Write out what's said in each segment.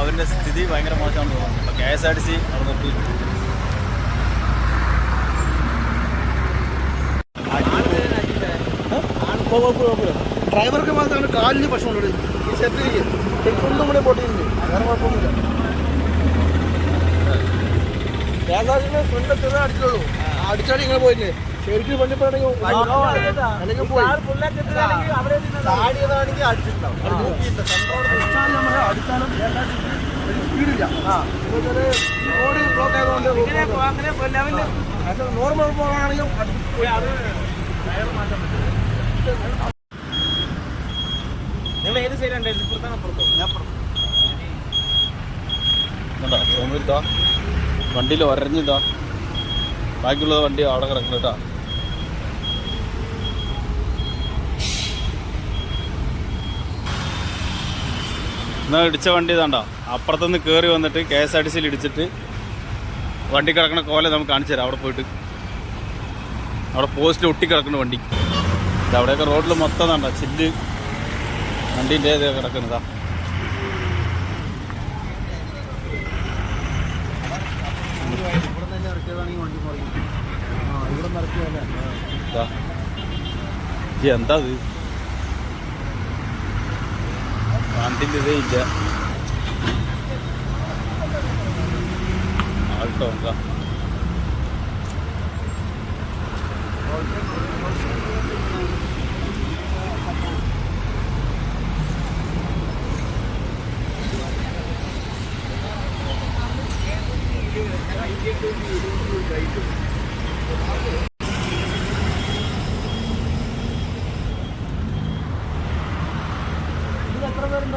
അവരുടെ സ്ഥിതി ഭയങ്കര മോശമാണെന്ന് തോന്നുന്നു. അപ്പോൾ K S R T C അവിടെ നിർത്തി. ഡ്രൈവർക്ക് മാത്രമാണ് കാലിന് പ്രശ്നമുള്ളത് ഈ സെറ്റിലേക്ക് കൂടെ പൊട്ടിയിട്ടുണ്ട് അടിച്ചാടി ഇങ്ങനെ പോയില്ലേ? ശരിക്കും സ്പീഡില്ല റോഡ് ബ്ലോക്ക് ആയതുകൊണ്ട് നോർമൽ പോകാണെങ്കിൽ നിങ്ങൾ ഏത് ഞാൻ വണ്ടിയിൽ ഒരഞ്ഞിതാ ബാക്കിയുള്ള വണ്ടി അവിടെ കിടക്കണം കേട്ടോ. എന്നാൽ ഇടിച്ച വണ്ടി ഇതാണ്ടോ? അപ്പുറത്തുനിന്ന് കയറി വന്നിട്ട് കെ എസ് ആർ ടി സിയിൽ ഇടിച്ചിട്ട് വണ്ടി കിടക്കണ കോല നമുക്ക് കാണിച്ചു തരാം. അവിടെ പോയിട്ട്. അവിടെ പോസ്റ്റിൽ ഒട്ടി കിടക്കുന്ന വണ്ടി. ഇത് അവിടെയൊക്കെ റോഡിൽ മൊത്തം കണ്ടോ ചില്ല്. വണ്ടീന്റെ ഇത് കിടക്കുന്നതാ. ഇതാ. ഇത് എന്താ ഇത് K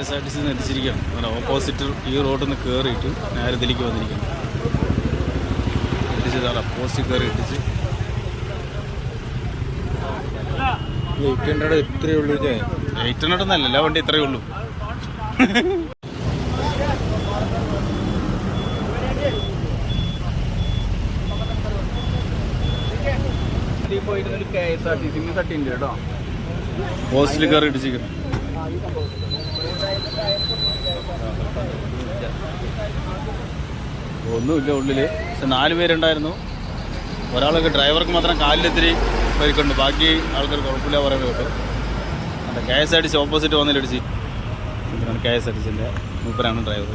S R T C അടിച്ചിരിക്കുകയാണ് അങ്ങനെ ഓപ്പോസിറ്റ് ഈ റോഡിൽ നിന്ന് കയറിയിട്ട് നേരെ ഇതിലേക്ക് വന്നിരിക്കുന്നു ഇടിച്ചതാണ് ഓപ്പോസിറ്റ് കയറി ഇടിച്ച് എയ്റ്റ് ഹൺഡ്രഡ് ഇത്രയേ ഉള്ളൂ എയ്റ്റ് ഹൺഡ്രഡ് ഒന്നല്ല എല്ലാ വണ്ടി ഇത്രയേ ഉള്ളൂ കെ എസ് ആർ ടി കേട്ടോ. കയറി ഒന്നുമില്ല ഉള്ളിൽ. പക്ഷെ നാല് പേരുണ്ടായിരുന്നു. ഒരാളൊക്കെ ഡ്രൈവർക്ക് മാത്രം കാലിലെത്തിരി പരിക്കുണ്ട് ബാക്കി ആൾക്കാർ കുഴപ്പമില്ല പറയുന്നത് കേട്ടു. K S R T C opposite വന്നിലിടിച്ച് K S R T സിന്റെ മൂപ്പരാണ് ഡ്രൈവർ.